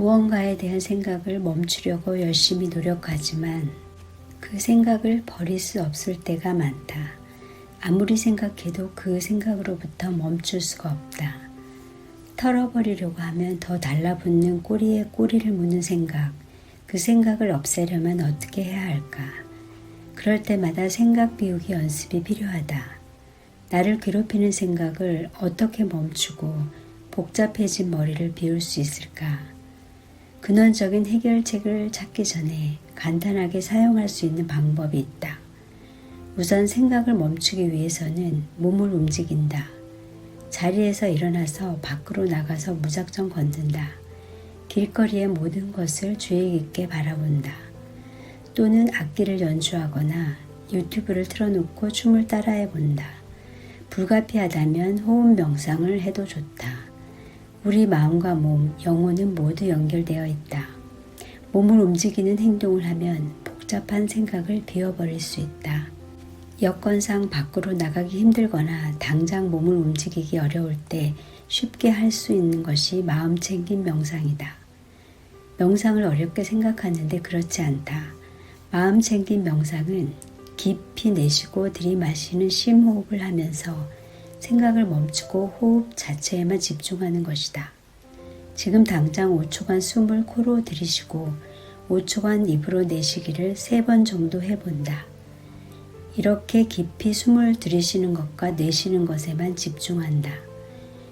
무언가에 대한 생각을 멈추려고 열심히 노력하지만 그 생각을 버릴 수 없을 때가 많다. 아무리 생각해도 그 생각으로부터 멈출 수가 없다. 털어버리려고 하면 더 달라붙는 꼬리에 꼬리를 무는 생각, 그 생각을 없애려면 어떻게 해야 할까? 그럴 때마다 생각 비우기 연습이 필요하다. 나를 괴롭히는 생각을 어떻게 멈추고 복잡해진 머리를 비울 수 있을까? 근원적인 해결책을 찾기 전에 간단하게 사용할 수 있는 방법이 있다. 우선 생각을 멈추기 위해서는 몸을 움직인다. 자리에서 일어나서 밖으로 나가서 무작정 걷는다. 길거리의 모든 것을 주의 깊게 바라본다. 또는 악기를 연주하거나 유튜브를 틀어놓고 춤을 따라해 본다. 불가피하다면 호흡 명상을 해도 좋다. 우리 마음과 몸, 영혼은 모두 연결되어 있다. 몸을 움직이는 행동을 하면 복잡한 생각을 비워버릴 수 있다. 여건상 밖으로 나가기 힘들거나 당장 몸을 움직이기 어려울 때 쉽게 할 수 있는 것이 마음 챙김 명상이다. 명상을 어렵게 생각하는데 그렇지 않다. 마음 챙김 명상은 깊이 내쉬고 들이마시는 심호흡을 하면서 생각을 멈추고 호흡 자체에만 집중하는 것이다. 지금 당장 5초간 숨을 코로 들이쉬고 5초간 입으로 내쉬기를 3번 정도 해본다. 이렇게 깊이 숨을 들이쉬는 것과 내쉬는 것에만 집중한다.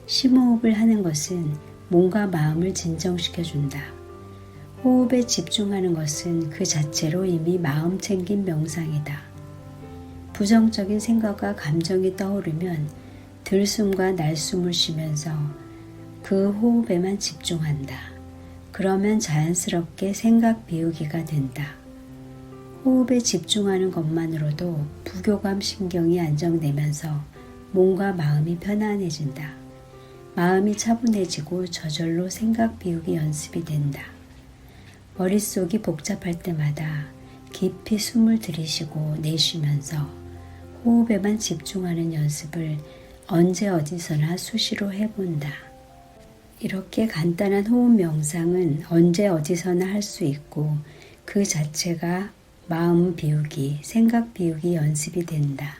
심호흡을 하는 것은 몸과 마음을 진정시켜준다. 호흡에 집중하는 것은 그 자체로 이미 마음 챙긴 명상이다. 부정적인 생각과 감정이 떠오르면 들숨과 날숨을 쉬면서 그 호흡에만 집중한다. 그러면 자연스럽게 생각 비우기가 된다. 호흡에 집중하는 것만으로도 부교감 신경이 안정되면서 몸과 마음이 편안해진다. 마음이 차분해지고 저절로 생각 비우기 연습이 된다. 머릿속이 복잡할 때마다 깊이 숨을 들이쉬고 내쉬면서 호흡에만 집중하는 연습을 언제 어디서나 수시로 해본다. 이렇게 간단한 호흡 명상은 언제 어디서나 할 수 있고 그 자체가 마음 비우기, 생각 비우기 연습이 된다.